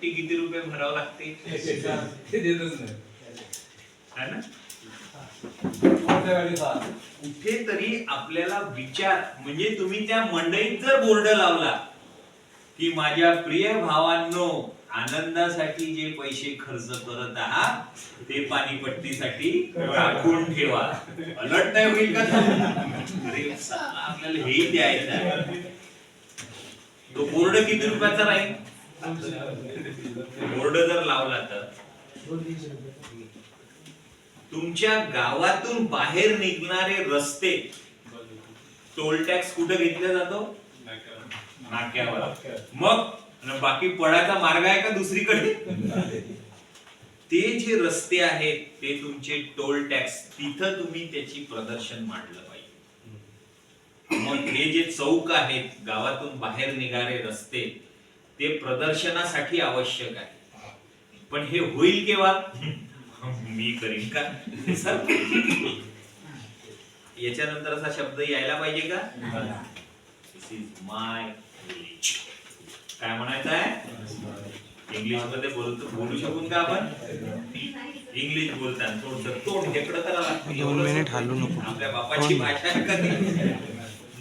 ती किती रुपये भरावं लागते? ते देतच नाही. है ना? कोणत्या वेळी खा कुठेतरी आपल्याला विचार म्हणजे तुम्ही त्या मंडईत जर बोर्ड लावला की माझ्या प्रिय भावांनो आनंदासाठी जे पैसे खर्च करत आहात ते पाणीपट्टीसाठी राखून ठेवा. अलर्ट नाही होईल का? अरे आपल्याला हेही द्यायचं तो बोर्ड किती रुपयाचा राहील? बोर्ड जर लावला तर? तुमच्या गावातून बाहेर निघणारे रस्ते टोल टॅक्स कुठे घेतला जातो? नाक्यावर. मग? बाकी पळाचा मार्ग आहे का दुसरीकडे? ते जे रस्ते आहेत ते तुमचे टोल टॅक्स तिथं तुम्ही त्याची प्रदर्शन मांडलं पाहिजे. मग हे जे चौक आहेत गावातून बाहेर निघारे रस्ते ते प्रदर्शनासाठी आवश्यक आहे. पण हे होईल केव्हा? मी करीन का? सर. याच्यानंतर असा शब्द यायला पाहिजे का? दिस इज माय काय म्हणायचं आहे? इंग्लिशमध्ये बोलतो बोलू शकून का आपण? इंग्लिश बोलताना थोडस तोंड हेकडं लागतं. नको. आपल्या बापाची भाषा आहे का ती?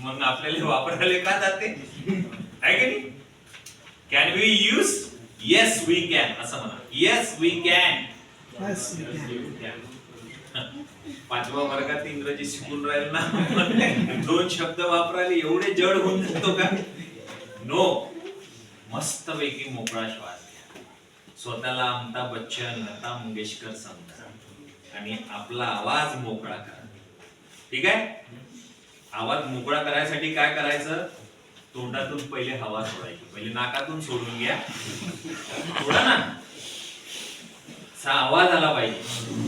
मग आपल्याला वापरायला का जाते? आहे की नाही can we use yes we can असं म्हणा. येस वी कॅन पाचव्या वर्गात इंग्रजी शिकून राहील ना. दोन शब्द वापरायला एवढे जड होऊन जातो का? नो मस्त पैकी मोकळा श्वास घ्या. स्वतःला अमिताभ बच्चन लता मंगेशकर समजा. आणि आपला आवाज मोकळा करा. ठीक आहे? आवाज मोकळा करायसाठी काय करायचं? तोंडातून पहिले हवा सोडायची. पहिले नाकातून सोडून घ्या. सोडा ना. असा आवाज आला पाहिजे.